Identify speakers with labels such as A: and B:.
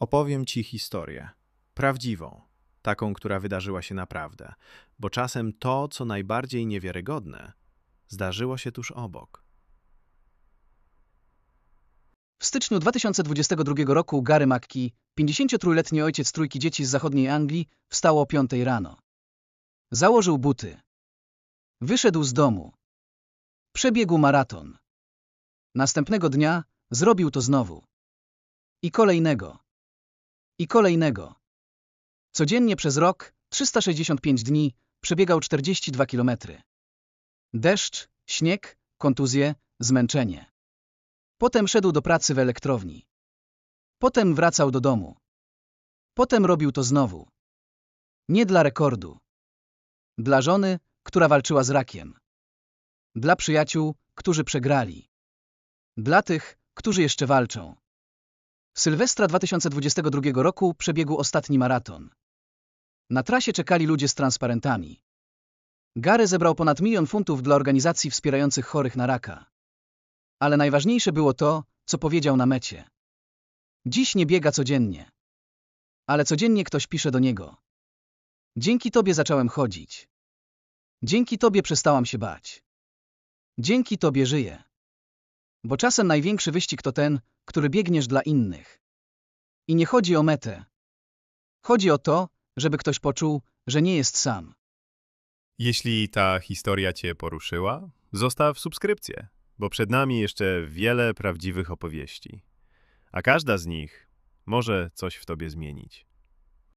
A: Opowiem ci historię. Prawdziwą. Taką, która wydarzyła się naprawdę. Bo czasem to, co najbardziej niewiarygodne, zdarzyło się tuż obok.
B: W styczniu 2022 roku Gary McKee, 53-letni ojciec trójki dzieci z zachodniej Anglii, wstał o 5 rano. Założył buty. Wyszedł z domu. Przebiegł maraton. Następnego dnia zrobił to znowu. I kolejnego. I kolejnego. Codziennie przez rok, 365 dni, przebiegał 42 kilometry. Deszcz, śnieg, kontuzje, zmęczenie. Potem szedł do pracy w elektrowni. Potem wracał do domu. Potem robił to znowu. Nie dla rekordu. Dla żony, która walczyła z rakiem. Dla przyjaciół, którzy przegrali. Dla tych, którzy jeszcze walczą. Sylwestra 2022 roku przebiegł ostatni maraton. Na trasie czekali ludzie z transparentami. Gary zebrał ponad milion funtów dla organizacji wspierających chorych na raka. Ale najważniejsze było to, co powiedział na mecie. Dziś nie biega codziennie. Ale codziennie ktoś pisze do niego. Dzięki tobie zacząłem chodzić. Dzięki tobie przestałam się bać. Dzięki tobie żyję. Bo czasem największy wyścig to ten, który biegniesz dla innych. I nie chodzi o metę. Chodzi o to, żeby ktoś poczuł, że nie jest sam.
C: Jeśli ta historia Cię poruszyła, zostaw subskrypcję, bo przed nami jeszcze wiele prawdziwych opowieści. A każda z nich może coś w Tobie zmienić.